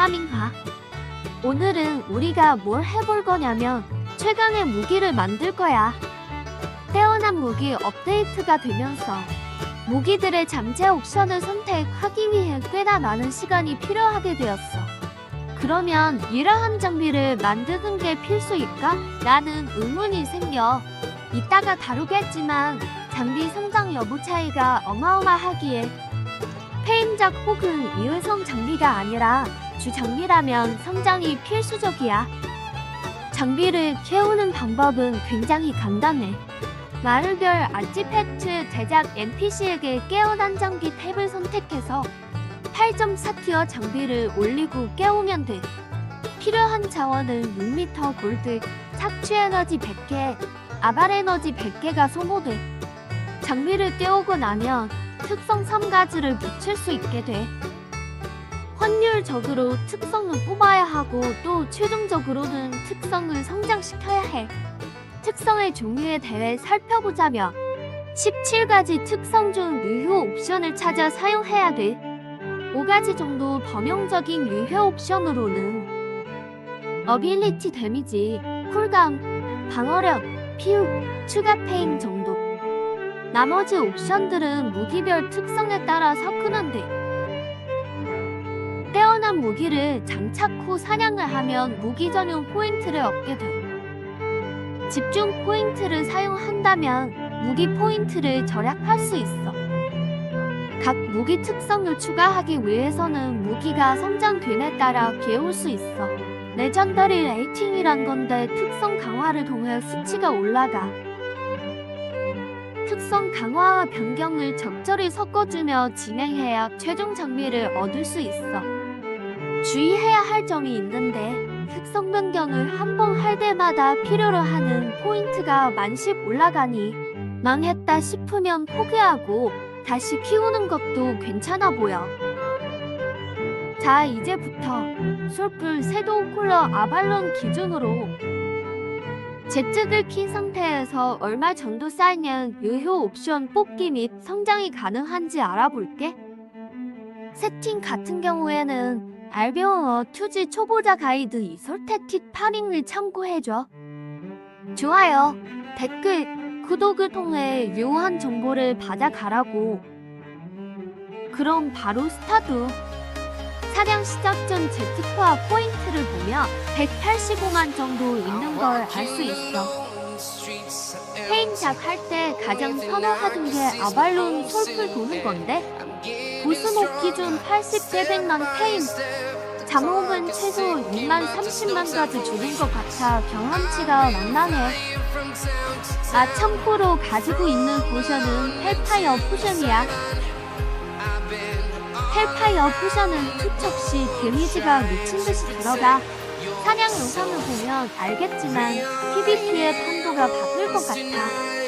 파밍하. 오늘은 우리가 뭘 해볼 거냐면 최강의 무기를 만들 거야. 태어난 무기 업데이트가 되면서 무기들의 잠재 옵션을 선택하기 위해 꽤나 많은 시간이 필요하게 되었어. 그러면 이러한 장비를 만드는 게 필수일까? 라는 의문이 생겨. 이따가 다루겠지만 장비 성장 여부 차이가 어마어마하기에 페임작 혹은 이의성 장비가 아니라 주 장비라면 성장이 필수적이야. 장비를 키우는 방법은 굉장히 간단해. 마을별 아티팩트 제작 NPC에게 깨어난 장비 탭을 선택해서 8.4티어 장비를 올리고 깨우면 돼. 필요한 자원은 6m 골드, 착취 에너지 100개, 아발 에너지 100개가 소모돼. 장비를 떼우고 나면 특성 3가지를 붙일 수 있게 돼. 확률적으로 특성을 뽑아야 하고 또 최종적으로는 특성을 성장시켜야 해. 특성의 종류에 대해 살펴보자면 17가지 특성 중 유효 옵션을 찾아 사용해야 돼. 5가지 정도 범용적인 유효 옵션으로는 어빌리티 데미지, 쿨감, 방어력, 피우, 추가 페임 정도. 나머지 옵션들은 무기별 특성에 따라 섞는데 떼어난 무기를 장착 후 사냥을 하면 무기 전용 포인트를 얻게 돼. 집중 포인트를 사용한다면 무기 포인트를 절약할 수 있어. 각 무기 특성을 추가하기 위해서는 무기가 성장됨에 따라 괴올 수 있어. 레전더리 레이팅이란 건데 특성 강화를 통해 수치가 올라가. 특성 강화와 변경을 적절히 섞어주며 진행해야 최종 장비를 얻을 수 있어. 주의해야 할 점이 있는데 특성 변경을 한 번 할 때마다 필요로 하는 포인트가 만씩 올라가니 망했다 싶으면 포기하고 다시 키우는 것도 괜찮아 보여. 자, 이제부터 솔불 섀도우 콜러 아발론 기준으로 Z를 킨 상태에서 얼마 정도 쌓이면 유효 옵션 뽑기 및 성장이 가능한지 알아볼게. 세팅 같은 경우에는 알비온어 투지 초보자 가이드 이솔테틱 파밍을 참고해줘. 좋아요, 댓글, 구독을 통해 유효한 정보를 받아가라고. 그럼 바로 스타트. 사냥 시작 전 제트파 포인트를 보면 185만 정도 있는 걸 알 수 있어. 페인작 할 때 가장 선호하던 게 아발론 솔플 도는 건데 보스목 기준 80대백만 페인 잠옥은 최소 2만 30만까지 주는 것 같아 경험치가 낭낭해. 아 참고로 가지고 있는 포션은 헬파이어 포션이야. 헬파이어 포션은 투척 시 데미지가 미친듯이 들어가. 사냥 영상을 보면 알겠지만 PVP의 판도가 바뀔 것 같아.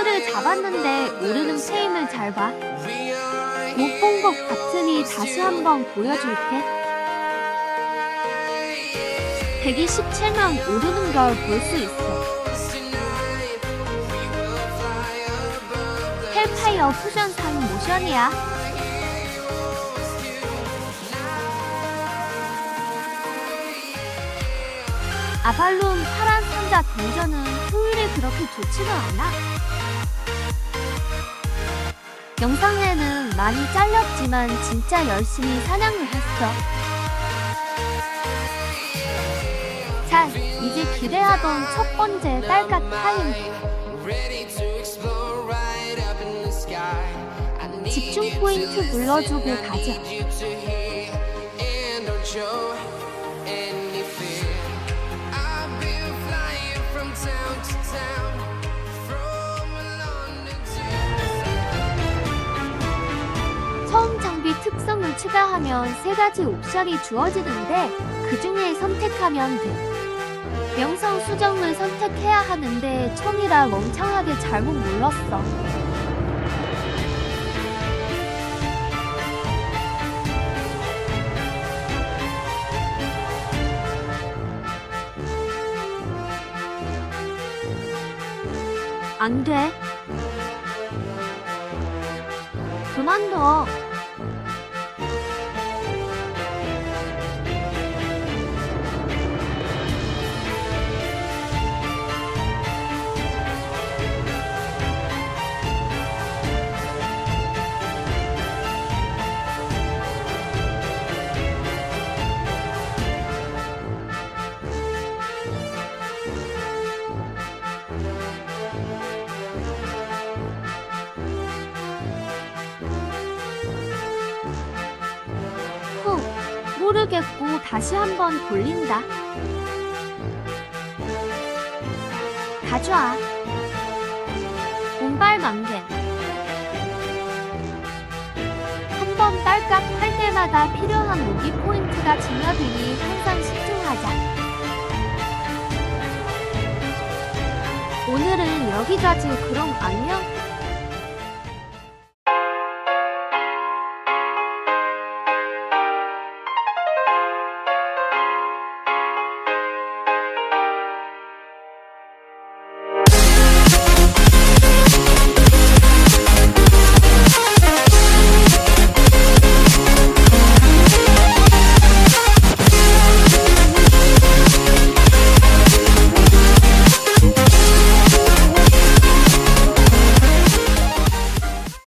보스를 잡았는데 오르는 페임을 잘 봐. 못 본 것 같으니 다시 한번 보여줄게. 127만 오르는 걸 볼 수 있어. 헬파이어 푸전상 모션이야. 아발론 파란 상자 던전은 효율이 그렇게 좋지는 않아. 영상에는 많이 잘렸지만 진짜 열심히 사냥을 했어. 자, 이제 기대하던 첫 번째 딸깍 타임. 집중 포인트 눌러주고 가자. 처음 장비 특성을 추가하면 세 가지 옵션이 주어지는데 그 중에 선택하면 돼. 명성 수정을 선택해야 하는데 처음이라 멍청하게 잘못 눌렀어. 안 돼. 그만 둬. 모르겠고 다시 한번 돌린다. 가져와. 운발 만개. 한 번 딸깍 할 때마다 필요한 무기 포인트가 증가되니 항상 신중하자. 오늘은 여기까지 그럼 안녕.